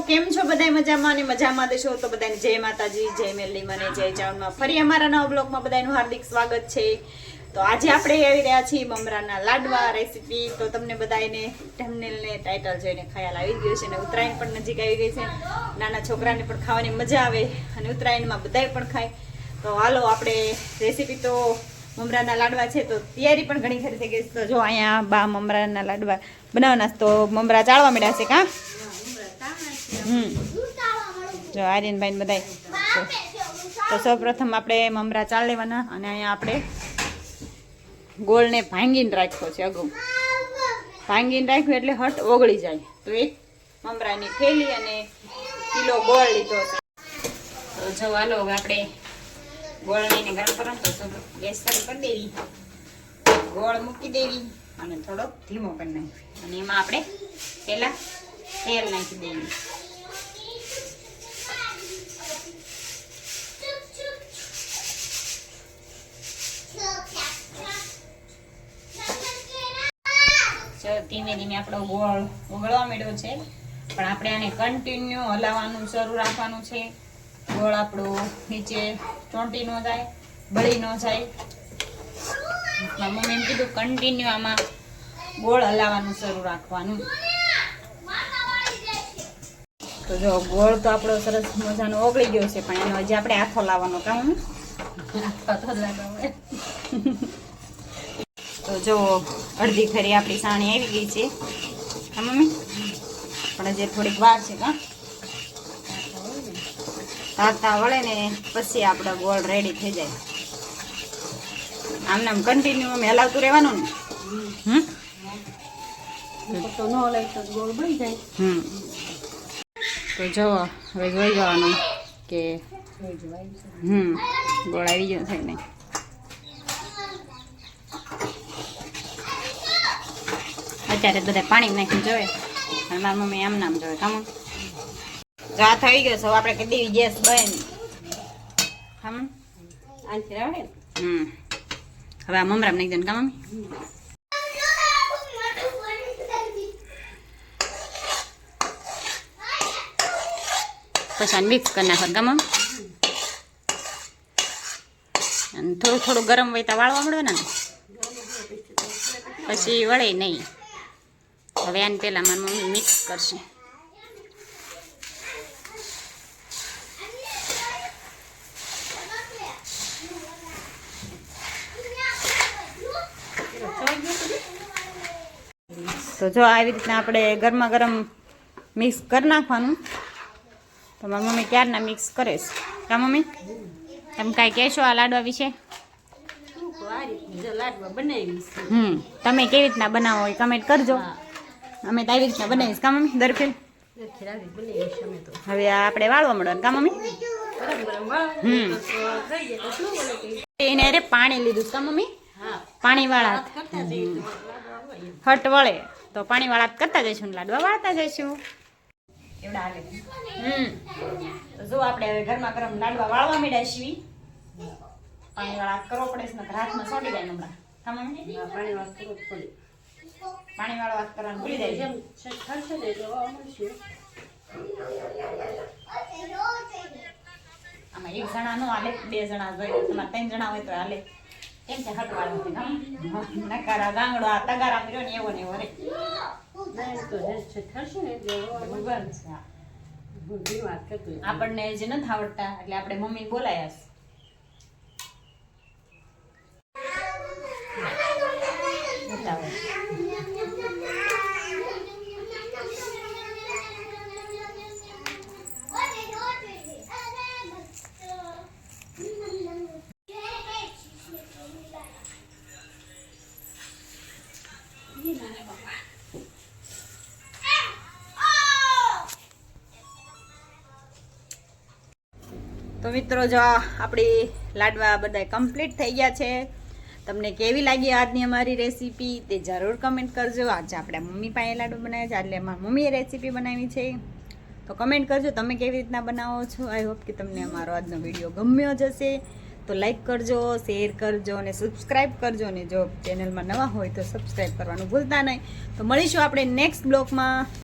મજામાં અને મજામાં દેશો તો બધાને જય માતાજી, જય મેલડી મને, જય ચાવનમાં ફરી અમારા નવા બ્લોગમાં બધાનું હાર્દિક સ્વાગત છે. તો આજે આપણે આવી રહ્યા છીએ મમરાના લાડવા રેસીપી તો તમને બધાને થંબનેલ ને ટાઇટલ જોઈને ખ્યાલ આવી ગયો છે અને ઉત્તરાયણ પણ નજીક આવી ગઈ છે. નાના છોકરાને પણ ખાવાની મજા આવે અને ઉત્તરાયણમાં બધાય પણ ખાય. તો હાલો આપણે રેસીપી તો મમરાના લાડવા છે. તો તૈયારી પણ ઘણી ખરી થઈ ગઈ છે. તો જો અહીંયા બા મમરાના લાડવા બનાવવાના તો મમરા ચાળવા મળ્યા છે, કાં? જો આર્યનભાઈ બધાય તો સૌ પ્રથમ આપણે મમરા ચાળ લેવાના અને અહીંયા આપણે ગોળને ભાંગીને રાખ્યો છે અગાઉ. ભાંગીને રાખ્યું એટલે હટ ઓગળી જાય. તો એક મમરાની થેલી અને કિલો ગોળ લીધો તો જો હાલો આપણે ગોળ લઈને ગરમ કરો તો ગેસ ચાલુ કરી દેવી. ગોળ મૂકી દેવી અને થોડોક ધીમો કરી નાખવી. અને એમાં આપણે પહેલાં તેલ નાખી દેવી ધીમે ધીમે આપણો ગોળ ઓગળવા મળ્યો છે. પણ આપણે આને કન્ટિન્યુ હલાવવાનું શરૂ રાખવાનું છે. ગોળ આપણો નીચે ચોંટી ન જાય બળી ન જાય. મમ્મી એમ કીધું કન્ટિન્યુ આમાં ગોળ હલાવવાનું શરૂ રાખવાનું. તો જો ગોળ તો આપણો સરસ મજાનો ઓગળી ગયો છે પણ એનો હજી આપણે હાથો લાવવાનો કામ તો જો અડધી ખરી આપણી સાણી આવી ગઈ છે. હા મમ્મી? પણ હજી થોડીક વાર છે કા તાતા વળે ને પછી આપણો ગોળ રેડી થઈ જાય. આમને આમ કન્ટિન્યુ અમે હલાવતું રહેવાનું ને? હમ? તો જવો હલાય તો ગોળ બળી જાય. હમ. તો જો હવે જોઈ જવાનું કે હમ ગોળ આવી ગયો થાય ને અત્યારે બધા પાણી નાખી જોવે. અને મારા મમ્મી આમ નામ જોવે. કામ જો આ થઈ ગયો છે આપણે કદી ગેસ બન કામ આનથી રાવે હમ. હવે આ મમરામ નાખી દે ને કા મમ્મી? પછી મિક્સ કરી નાખવાનું ગમ અને થોડું થોડું ગરમ હોય તો વાળવા મળે ને? પછી વળે નહીં. હવે આને પહેલાં મારી મમ્મી મિક્સ કરશે. તો જો આવી રીતના આપણે ગરમા ગરમ મિક્સ કરી નાખવાનું. તો મારી મમ્મી ક્યારના મિક્સ કરે છે? કા મમ્મી? તમે કાંઈ કહેશો આ લાડવા વિશે? શું કહું, આ રીતે જો લાડવા બનાવી છે. હમ તમે કેવી રીતના બનાવો એ કમેન્ટ કરજો. અમે તો આવી રીતના બનાવીશ કા મમ્મી? દર ફેર આનથી રાવડી બનાવી છે અમે તો હવે આપણે વાળવા મળો કા મમ્મી? વાળો એને અરે પાણી લીધું કા મમ્મી? પાણી પાણીવાળા વાત કરતા જઈએ તો લાડવા હોય એમ. હટ વળે. તો પાણીવાળા વાળા કરતા જઈશું ને લાડવા વાળતા જઈશું. એવડા હાલે. હમ. તો જો આપણે હવે ઘરમાં ગરમ લાડવા વાળવા માંડ્યા છીએ. પાણીવાળા હાથ કરવો પડે છે હાથમાં સોડી જાય હમણાં કા મમ્મી? હા, પાણી વાળા કરવો જ પડે પાણીવાળો વાત કરવાનું ભૂલી જાય જેમ થશે ને એટલે વાવા આમાં એક જણા નો હાલે, બે જણા જોઈએ તમારે ત્રણ જણા હોય તો હાલે. કેમ છે હટવાળું નકારા ગાંગડો, આ તગારા કર્યો ને એવો ને એવો રે. એમ મળશે. આપણને જે નથી આવડતા, એટલે આપણે મમ્મી બોલાયા તો મિત્રો જો આપણી લાડવા બધા કમ્પ્લીટ થઈ ગયા છે. તમને કેવી લાગી આજની અમારી રેસીપી તે જરૂર કમેન્ટ કરજો. આજે આપણે મમ્મી પાસે લાડુ બનાવ્યા છે, એટલે અમારા મમ્મીએ રેસીપી બનાવી છે. તો કમેન્ટ કરજો તમે કેવી રીતના બનાવો છો. આઈ હોપ કે તમને અમારો આજનો વીડિયો ગમ્યો જ હશે. તો લાઈક કરજો શેર કરજો અને સબસ્ક્રાઈબ કરજો. અને જો ચેનલમાં નવા હોય તો સબસ્ક્રાઈબ કરવાનું ભૂલતા નહીં. તો મળીશું આપણે નેક્સ્ટ બ્લોગમાં